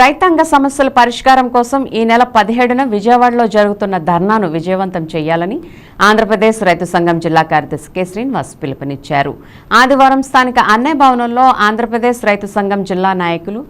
రైతాంగ సమస్యల పరిష్కారం కోసం ఈ నెల పదిహేడున విజయవాడలో జరుగుతున్న ధర్నాను విజయవంతం చేయాలని ఆంధ్రప్రదేశ్ రైతు సంఘం జిల్లా కార్యదర్శి కె. శ్రీనివాస్ పిలుపునిచ్చారు. ఆదివారం స్థానిక అన్నయ్య భవనంలో ఆంధ్రప్రదేశ్ రైతు సంఘం జిల్లా నాయకులు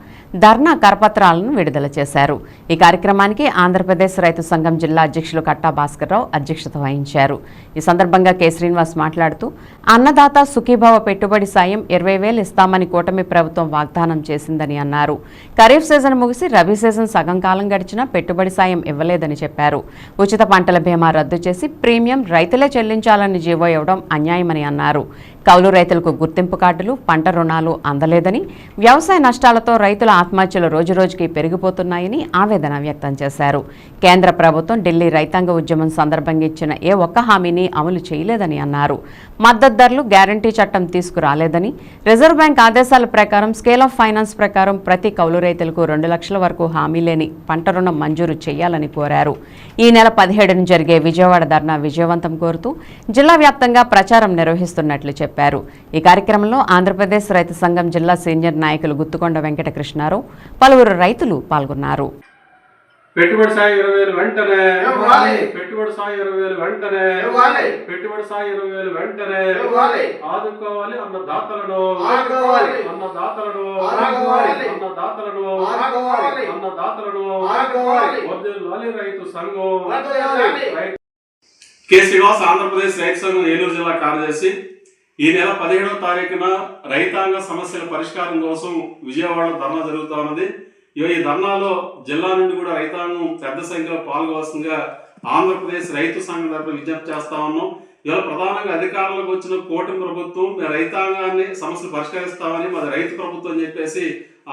ధర్నా కరపత్రాలను విడుదల చేశారు. ఈ కార్యక్రమానికి ఆంధ్రప్రదేశ్ రైతు సంఘం జిల్లా అధ్యక్షులు కట్టా భాస్కర్రావు అధ్యక్షత వహించారు. ఈ సందర్భంగా కె. శ్రీనివాస్ మాట్లాడుతూ అన్నదాత సుఖీభావ పెట్టుబడి సాయం ఇరవై వేలు ఇస్తామని కూటమి ప్రభుత్వం వాగ్దానం చేసిందని అన్నారు. ఖరీఫ్ సీజన్ ముగిసి రబీ సీజన్ సగం కాలం గడిచినా పెట్టుబడి సాయం ఇవ్వలేదని చెప్పారు. ఉచిత పంటల బీమా రద్దు చేసి ప్రీమియం రైతులే చెల్లించాలని జీవో ఇవ్వడం అన్యాయమని అన్నారు. కౌలు రైతులకు గుర్తింపు కార్డులు పంట రుణాలు అందలేదని వ్యవసాయ నష్టాలతో రైతుల ఆత్మహత్యలు రోజురోజుకి పెరిగిపోతున్నాయని ఆవేదన వ్యక్తం చేశారు. కేంద్ర ప్రభుత్వం ఢిల్లీ రైతాంగ ఉద్యమం సందర్భంగా ఇచ్చిన ఏ ఒక్క హామీని అమలు చేయలేదని అన్నారు. మద్దతు ధరలు గ్యారంటీ చట్టం తీసుకురాలేదని రిజర్వ్ బ్యాంక్ ఆదేశాల ప్రకారం స్కేల్ ఆఫ్ ఫైనాన్స్ ప్రకారం ప్రతి కౌలు రైతులకు రెండు లక్షల వరకు హామీ లేని పంట రుణం మంజూరు చేయాలని కోరారు. ఈ నెల పదిహేడున జరిగే విజయవాడ ధర్నా విజయవంతం కోరుతూ జిల్లా వ్యాప్తంగా ప్రచారం నిర్వహిస్తున్నట్లు చెప్పారు. ఈ కార్యక్రమంలో ఆంధ్రప్రదేశ్ రైతు సంఘం జిల్లా సీనియర్ నాయకులు గుత్తుకొండ వెంకట కృష్ణారావు పలువురు రైతులు పాల్గొన్నారు పెట్టుబడి సాయి ఇరవై వేలు వెంటనే. పెట్టుబడి సాయి ఇరవై వేలు వెంటనే. పెట్టుబడి సాయి ఇరవై వేలు వెంటనే. ఆదుకోవాలి అన్న దాతలను ఆదుకోవాలి. అన్న దాతలను ఆదుకోవాలి. అన్న దాతలను ఆదుకోవాలి. అన్న దాతలను రైతు సంఘం కె శ్రీనివాస్ ఆంధ్రప్రదేశ్ రైతు సంఘం ఏలూరు జిల్లా కార్యదర్శి ఈ నెల పదిహేడవ తారీఖున రైతాంగ సమస్యల పరిష్కారం కోసం విజయవాడ ధర్నా జరుగుతా ఉన్నది. ఈ ధర్నాలో జిల్లా నుండి కూడా రైతాంగం పెద్ద సంఖ్యలో పాల్గొవలసిందిగా ఆంధ్రప్రదేశ్ రైతు సంఘం తరపున విజ్ఞప్తి చేస్తా ఉన్నాం. ఇవాళ ప్రధానంగా అధికారంలోకి వచ్చిన కూటమి ప్రభుత్వం రైతాంగాన్ని సమస్యలు పరిష్కరిస్తామని మాది రైతు ప్రభుత్వం అని చెప్పేసి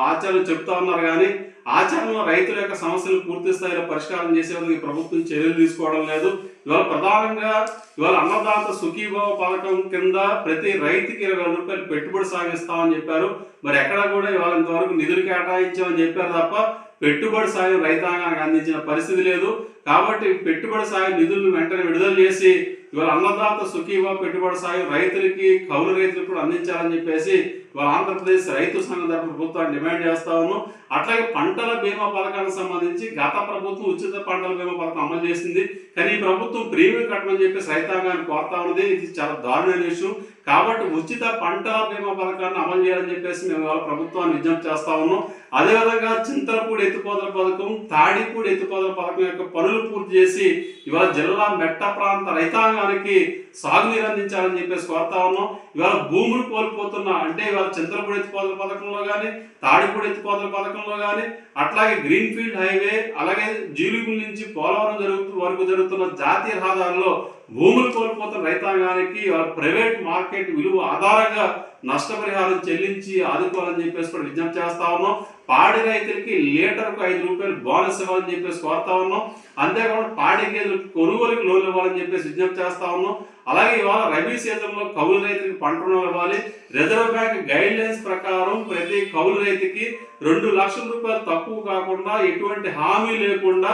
ఆచరణ చెప్తా ఉన్నారు. కానీ ఆచరణలో రైతుల యొక్క సమస్యలు పూర్తి స్థాయిలో పరిష్కారం చేసేందుకు ప్రభుత్వం చర్యలు తీసుకోవడం లేదు. ఇవాళ ప్రధానంగా ఇవాళ అన్నదాత సుఖీభావ పథకం కింద ప్రతి రైతుకి ఇరవై రూపాయలు పెట్టుబడి సాగిస్తామని చెప్పారు. మరి ఎక్కడ కూడా ఇవాళ ఇంతవరకు నిధులు కేటాయించామని చెప్పారు తప్ప పెట్టుబడి సాయం రైతాంగానికి అందించిన పరిస్థితి లేదు. కాబట్టి పెట్టుబడి సాయం నిధులను వెంటనే విడుదల చేసి ఇవాళ అన్నదాత సుఖీవ పెట్టుబడి సాయం రైతులకి కౌలు రైతులకు కూడా అందించాలని చెప్పేసి ఇవాళ ఆంధ్రప్రదేశ్ రైతు సంఘం తరఫున ప్రభుత్వాన్ని డిమాండ్ చేస్తా ఉన్నాం. అట్లాగే పంటల బీమా పథకానికి సంబంధించి గత ప్రభుత్వం ఉచిత పంటల బీమా పథకం అమలు చేసింది. కానీ ఈ ప్రభుత్వం ప్రీమియం కట్టమని చెప్పేసి రైతాంగాన్ని కోరుతా ఉన్నది. ఇది చాలా దారుణమైన విషయం. కాబట్టి ఉచిత పంట బీమా పథకాన్ని అమలు చేయాలని చెప్పేసి మేము ఇవాళ ప్రభుత్వాన్ని విజ్ఞప్తి చేస్తా ఉన్నాం. అదేవిధంగా చింతలపూడి ఎత్తుపోతల పథకం తాడిపూడి ఎత్తుపోతల పథకం యొక్క పనులు పూర్తి చేసి ఇవాళ జిల్లా మెట్ట ప్రాంత రైతాంగానికి సాగునీరు అందించాలని చెప్పేసి కోరుతా ఉన్నాం. ఇవాళ భూములు కోల్పోతున్న అంటే ఇవాళ చింతలపూడి ఎత్తుపోతల పథకంలో కానీ తాడిపూడి ఎత్తుపోతల పథకంలో కానీ అట్లాగే గ్రీన్ ఫీల్డ్ హైవే అలాగే జీలుగుల నుంచి పోలవరం జరుగుతున్న వరకు జరుగుతున్న జాతీయ రహదారుల్లో భూములు కోల్పోతున్న రైతాంగానికి ఇవాళ ప్రైవేట్ మార్కెట్ విలువ ఆధారంగా నష్టపరిహారం చెల్లించి ఆదుకోవాలని చెప్పేసి కూడా విజ్ఞప్తి చేస్తా ఉన్నాం. పాడి రైతులకి లీటర్కు ఐదు రూపాయలు బోనస్ ఇవ్వాలని చెప్పేసి కోరుతా ఉన్నాం. అంతేకాకుండా పాడి గేదెలకు కొనుగోలుకి లోన్లు ఇవ్వాలని చెప్పేసి విజ్ఞప్తి చేస్తా ఉన్నాం. అలాగే ఇవాళ రబీ సీజన్లో కౌలు రైతులకు పంట రుణాలు ఇవ్వాలి. రిజర్వ్ బ్యాంక్ గైడ్ లైన్స్ ప్రకారం ప్రతి కౌలు రైతుకి రెండు లక్షల రూపాయలు తక్కువ కాకుండా ఎటువంటి హామీ లేకుండా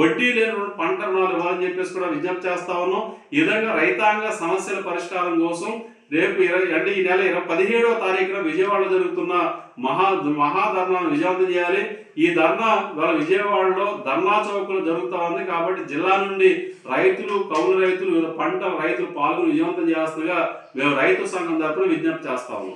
వడ్డీ లేని పంట రుణాలు ఇవ్వాలని చెప్పేసి కూడా విజ్ఞప్తి చేస్తా ఉన్నాం. ఈ విధంగా రైతాంగ సమస్యల పరిష్కారం కోసం రేపు ఇరవై అంటే ఈ నెల ఇరవై పదిహేడవ తారీఖున విజయవాడలో జరుగుతున్న మహా మహాధర్నాను విజయవంతం చేయాలి. ఈ ధర్నా వాళ్ళ విజయవాడలో ధర్నా చౌకలో జరుగుతా ఉంది కాబట్టి జిల్లా నుండి రైతులు కౌలు రైతులు వివిధ పంట రైతులు పాల్గొని విజయవంతం చేస్తుండగా మేము రైతు సంఘం తరపున విజ్ఞప్తి చేస్తాము